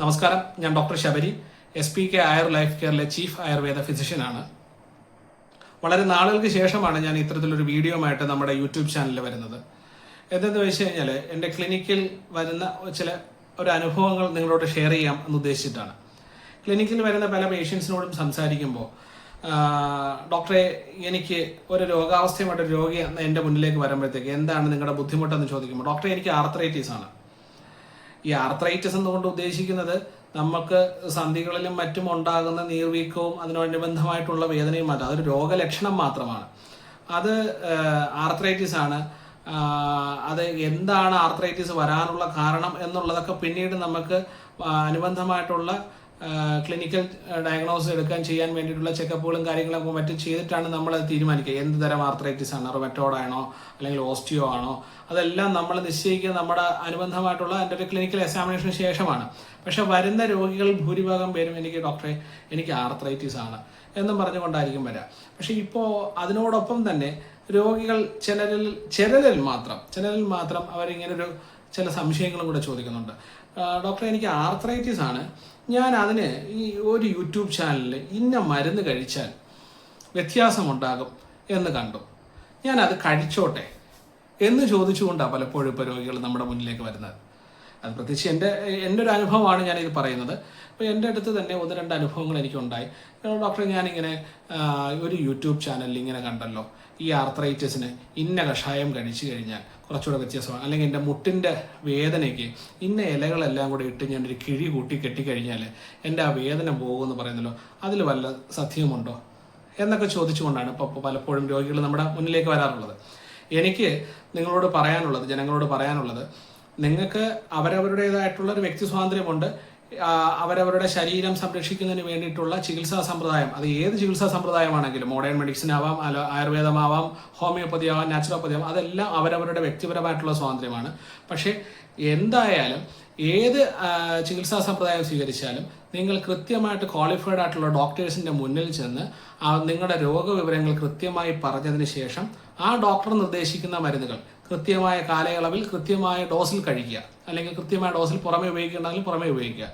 നമസ്കാരം. ഞാൻ doctor Sabari S P K Ayur life കെയറിലെ chief Ayurveda ഫിസിഷ്യനാണ്. വളരെ നാളുകൾക്ക് ശേഷമാണ് ഞാൻ ഇത്തരത്തിലൊരു വീഡിയോയുമായിട്ട് നമ്മുടെ യൂട്യൂബ് ചാനലിൽ വരുന്നത്. എന്തെന്ന് വെച്ച് കഴിഞ്ഞാൽ എന്റെ ക്ലിനിക്കിൽ വരുന്ന ചില ഒരു അനുഭവങ്ങൾ നിങ്ങളോട് ഷെയർ ചെയ്യാം എന്ന് ഉദ്ദേശിച്ചിട്ടാണ്. ക്ലിനിക്കിൽ വരുന്ന പല പേഷ്യൻസിനോടും സംസാരിക്കുമ്പോൾ ഡോക്ടറെ എനിക്ക് ഒരു രോഗാവസ്ഥയുമായിട്ട് രോഗി എന്റെ മുന്നിലേക്ക് വരുമ്പോഴത്തേക്ക് എന്താണ് നിങ്ങളുടെ ബുദ്ധിമുട്ടെന്ന് ചോദിക്കുമ്പോൾ ഡോക്ടറെ എനിക്ക് ആർത്രൈറ്റീസ് ആണ് ഈ ആർത്രൈറ്റിസ് എന്നുകൊണ്ട് ഉദ്ദേശിക്കുന്നത്? നമുക്ക് സന്ധികളിലും മറ്റും ഉണ്ടാകുന്ന നീർവീക്കവും അതിനോടനുബന്ധമായിട്ടുള്ള വേദനയും മാത്രം അതൊരു രോഗലക്ഷണം മാത്രമാണ്. അത് ആർത്രൈറ്റിസ് ആണ്. അത് എന്താണ് ആർത്രൈറ്റിസ് വരാനുള്ള കാരണം എന്നുള്ളതൊക്കെ പിന്നീട് നമുക്ക് അനുബന്ധമായിട്ടുള്ള ക്ലിനിക്കൽ ഡയഗ്നോസ് എടുക്കാൻ ചെയ്യാൻ വേണ്ടിയിട്ടുള്ള ചെക്കപ്പുകളും കാര്യങ്ങളൊക്കെ മറ്റും ചെയ്തിട്ടാണ് നമ്മൾ തീരുമാനിക്കുക. എന്ത് തരം ആർത്രൈറ്റിസ് ആണ്? റൊമറ്റോഡാണോ അല്ലെങ്കിൽ ഓസ്റ്റിയോ ആണോ? അതെല്ലാം നമ്മൾ നിശ്ചയിക്കുക നമ്മുടെ അനുബന്ധമായിട്ടുള്ള എന്റെ ഒരു ക്ലിനിക്കൽ എക്സാമിനേഷന് ശേഷമാണ്. പക്ഷെ വരുന്ന രോഗികൾ ഭൂരിഭാഗം പേരും എനിക്ക് ഡോക്ടറെ എനിക്ക് ആർത്രൈറ്റിസ് ആണ് എന്നും പറഞ്ഞുകൊണ്ടായിരിക്കും വരാം. പക്ഷെ ഇപ്പോൾ അതിനോടൊപ്പം തന്നെ രോഗികൾ ചിലരിൽ ചിലരിൽ മാത്രം ചിലരിൽ മാത്രം അവരിങ്ങനൊരു ചില സംശയങ്ങളും കൂടെ ചോദിക്കുന്നുണ്ട്. ഡോക്ടർ എനിക്ക് ആർത്രൈറ്റിസ് ആണ്. ഞാൻ അതിന് ഈ ഒരു യൂട്യൂബ് ചാനലിൽ ഇന്ന മരുന്ന് കഴിച്ചാൽ വ്യത്യാസമുണ്ടാകും എന്ന് കണ്ടു. ഞാൻ അത് കഴിച്ചോട്ടെ എന്ന് ചോദിച്ചുകൊണ്ടാണ് പലപ്പോഴും ഇപ്പോൾ രോഗികൾ നമ്മുടെ മുന്നിലേക്ക് വരുന്നത്. അത് പ്രത്യേകിച്ച് എന്റെ എന്റെ ഒരു അനുഭവമാണ് ഞാനിത് പറയുന്നത്. അപ്പോൾ എന്റെ അടുത്ത് തന്നെ ഒന്ന് രണ്ട് അനുഭവങ്ങൾ എനിക്കുണ്ടായി. ഡോക്ടറെ ഞാനിങ്ങനെ ഒരു യൂട്യൂബ് ചാനലിൽ ഇങ്ങനെ കണ്ടല്ലോ. ഈ ആർത്രൈറ്റിസിന് ഇന്ന കഷായം കഴിച്ചു കഴിഞ്ഞാൽ കുറച്ചുകൂടെ വ്യത്യാസമാണ്. അല്ലെങ്കിൽ എന്റെ മുട്ടിന്റെ വേദനയ്ക്ക് ഇന്ന ഇലകളെല്ലാം കൂടെ ഇട്ട് ഞാൻ ഒരു കിഴി കൂട്ടി കെട്ടിക്കഴിഞ്ഞാൽ എന്റെ ആ വേദന പോകുമെന്ന് പറയുന്നല്ലോ. അതിൽ വല്ല സത്യമുണ്ടോ എന്നൊക്കെ ചോദിച്ചുകൊണ്ടാണ് ഇപ്പോൾ പലപ്പോഴും രോഗികൾ നമ്മുടെ മുന്നിലേക്ക് വരാറുള്ളത്. എനിക്ക് നിങ്ങളോട് പറയാനുള്ളത് ജനങ്ങളോട് പറയാനുള്ളത് നിങ്ങൾക്ക് അവരവരുടേതായിട്ടുള്ള ഒരു വ്യക്തി സ്വാതന്ത്ര്യമുണ്ട്. അവരവരുടെ ശരീരം സംരക്ഷിക്കുന്നതിന് വേണ്ടിയിട്ടുള്ള ചികിത്സാ സമ്പ്രദായം. അത് ഏത് ചികിത്സാ സമ്പ്രദായമാണെങ്കിലും മോഡേൺ മെഡിസിൻ ആവാം ആയുർവേദമാവാം ഹോമിയോപ്പതി ആവാം നാച്ചുറോപ്പതി ആവാം അതെല്ലാം അവരവരുടെ വ്യക്തിപരമായിട്ടുള്ള സ്വാതന്ത്ര്യമാണ്. പക്ഷേ എന്തായാലും ഏത് ചികിത്സാ സമ്പ്രദായം സ്വീകരിച്ചാലും നിങ്ങൾ കൃത്യമായിട്ട് ക്വാളിഫൈഡ് ആയിട്ടുള്ള ഡോക്ടേഴ്സിന്റെ മുന്നിൽ ചെന്ന് നിങ്ങളുടെ രോഗവിവരങ്ങൾ കൃത്യമായി പറഞ്ഞതിന് ശേഷം ആ ഡോക്ടർ നിർദ്ദേശിക്കുന്ന മരുന്നുകൾ കൃത്യമായ കാലയളവിൽ കൃത്യമായ ഡോസിൽ കഴിക്കുക. അല്ലെങ്കിൽ കൃത്യമായ ഡോസിൽ പുറമെ ഉപയോഗിക്കേണ്ടെങ്കിൽ പുറമെ ഉപയോഗിക്കുക.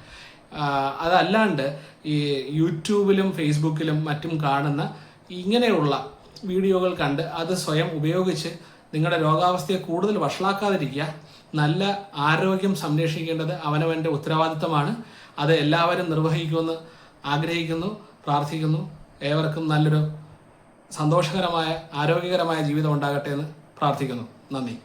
അതല്ലാണ്ട് ഈ യൂട്യൂബിലും ഫേസ്ബുക്കിലും മറ്റും കാണുന്ന ഇങ്ങനെയുള്ള വീഡിയോകൾ കണ്ട് അത് സ്വയം ഉപയോഗിച്ച് നിങ്ങളുടെ രോഗാവസ്ഥയെ കൂടുതൽ വഷളാക്കാതിരിക്കുക. നല്ല ആരോഗ്യം സംരക്ഷിക്കേണ്ടത് അവനവന്റെ ഉത്തരവാദിത്തമാണ്. അത് എല്ലാവരും നിർവഹിക്കുമെന്ന് ആഗ്രഹിക്കുന്നു പ്രാർത്ഥിക്കുന്നു. ഏവർക്കും നല്ലൊരു സന്തോഷകരമായ ആരോഗ്യകരമായ ജീവിതം ഉണ്ടാകട്ടെ എന്ന് പ്രാർത്ഥിക്കുന്നു. നന്ദി.